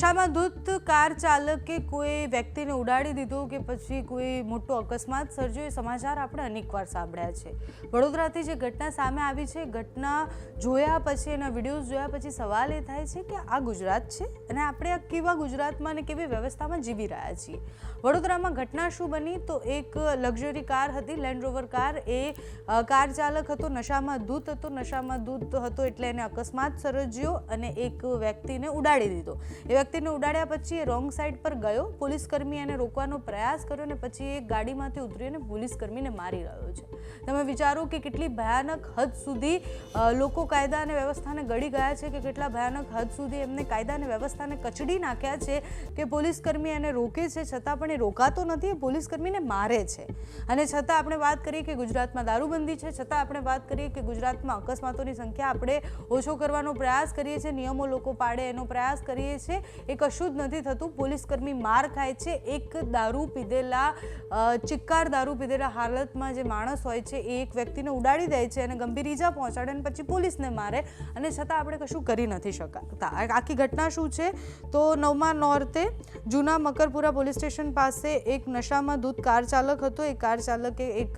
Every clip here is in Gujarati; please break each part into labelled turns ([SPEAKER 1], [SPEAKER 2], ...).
[SPEAKER 1] કાર ચાલકે કોઈ વ્યક્તિને ઉડાડી દીધો કે પછી કોઈ મોટો અકસ્માત સર્જ્યો એ સમાચાર આપણે અનેકવાર સાંભળ્યા છે. વડોદરાથી જે ઘટના સામે આવી છે, ઘટના જોયા પછી એના વિડીયોઝ જોયા પછી સવાલ એ થાય છે કે આ ગુજરાત છે અને આપણે આ કેવા ગુજરાતમાં અને કેવી વ્યવસ્થામાં જીવી રહ્યા છીએ? વડોદરામાં ઘટના શું બની? તો એક લક્ઝરી કાર હતી લેન્ડ રોવર કાર. એ કાર ચાલક હતો, નશામાં ધૂત હતો, નશામાં ધૂત હતો એટલે એને અકસ્માત સર્જ્યો અને એક વ્યક્તિને ઉડાડી દીધો. એ વ્યક્તિને ઉડાડ્યા પછી એ રોંગ સાઈડ પર ગયો. પોલીસ કર્મી એને રોકવાનો પ્રયાસ કર્યો અને પછી એ ગાડીમાંથી ઉતરી અને પોલીસકર્મીને મારી રહ્યો છે. તમે વિચારો કે કેટલી ભયાનક હદ સુધી લોકો કાયદા અને વ્યવસ્થાને ગળી ગયા છે કે કેટલા ભયાનક હદ સુધી એમને કાયદા અને વ્યવસ્થાને કચડી નાખ્યા છે કે પોલીસ કર્મી એને રોકે છે છતાં પણ એ રોકાતો નથી, એ પોલીસ કર્મીને મારે છે. અને છતાં આપણે વાત કરીએ કે ગુજરાતમાં દારૂબંધી છે, છતાં આપણે વાત કરીએ કે ગુજરાતમાં અકસ્માતોની સંખ્યા આપણે ઓછો કરવાનો પ્રયાસ કરીએ છીએ, નિયમો લોકો પાડે એનો પ્રયાસ કરીએ છીએ. એ કશું જ નથી થતું. પોલીસ કર્મી માર ખાય છે. એક દારૂ પીધેલા ચિક્કાર દારૂ પીધેલા હાલતમાં જે માણસ હોય છે, એ એક વ્યક્તિને ઉડાડી દે છે અને ગંભીર ઈજા પહોંચાડે અને પછી પોલીસને મારે. અને છતાં આપણે કશું કરી નથી શકતા. આખી ઘટના શું છે? તો નવમા નોર્તે જૂના મકરપુરા પોલીસ સ્ટેશન પાસે એક નશામાં દૂધ કાર ચાલક હતો. એ કાર ચાલકે એક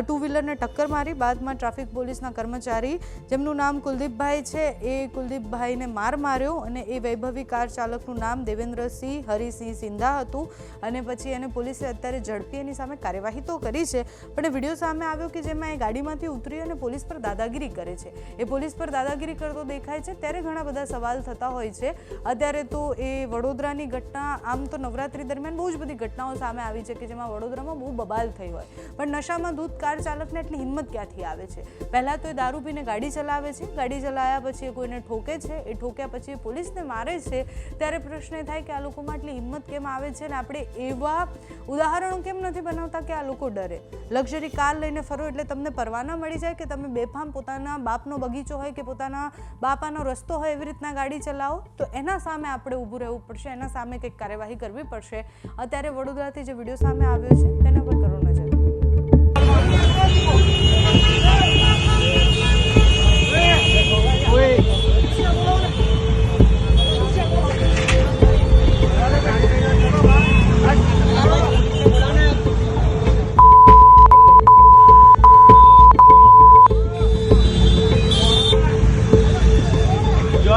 [SPEAKER 1] ટુ વ્હીલરને ટક્કર મારી. બાદમાં ટ્રાફિક પોલીસના કર્મચારી, જેમનું નામ કુલદીપભાઈ છે, એ કુલદીપભાઈને માર માર્યો અને એ વૈભવી કાર ચાલકનું નામ દેવેન્દ્રસિંહ હરિસિંહ સિંધા હતું અને પછી એને પોલીસે અત્યારે ઝડપી એની સામે કાર્યવાહી તો કરી છે, પણ એ વીડિયો સામે આવ્યો કે જેમાં એ ગાડીમાંથી ઉતરી અને પોલીસ પર દાદાગીરી કરે છે. એ પોલીસ પર દાદાગીરી કરતો દેખાય છે, ત્યારે ઘણા બધા સવાલ થતા હોય છે. અત્યારે તો એ વડોદરાની ઘટના, આમ તો નવરાત્રી દરમિયાન બહુ જ બધી ઘટનાઓ સામે આવી છે કે જેમાં વડોદરામાં બહુ બબાલ થઈ હોય. પણ નશામાં ધૂત કાર ચાલકને એટલી હિંમત ક્યાંથી આવે છે? પહેલાં તો એ દારૂ પીને ગાડી ચલાવે છે, ગાડી ચલાવ્યા પછી એ કોઈને ઠોકે છે, એ ઠોક્યા પછી એ પોલીસને મારે છે ત્યારે પ્રશ્ન એ થાય કે આ લોકોમાં આટલી હિંમત કેમ આવે છે અને આપણે એવા ઉદાહરણો કેમ નથી બનાવતા કે આ લોકો ડરે? લક્ઝરી કાર લઈને ફરો એટલે તમને પરવાના મળી જાય કે તમે બેફામ પોતાના બાપનો બગીચો હોય કે પોતાના બાપાનો રસ્તો હોય એવી રીતના ગાડી ચલાવો? તો એના સામે આપણે ઊભું રહેવું પડશે, એના સામે કંઈક કાર્યવાહી કરવી પડશે. અત્યારે વડોદરાથી જે વીડિયો સામે આવ્યો છે, તેના પર કરો નજર.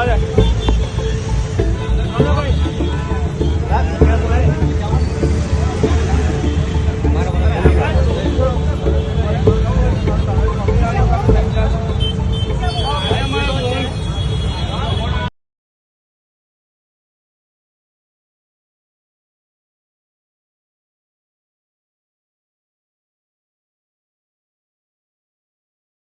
[SPEAKER 1] Yeah.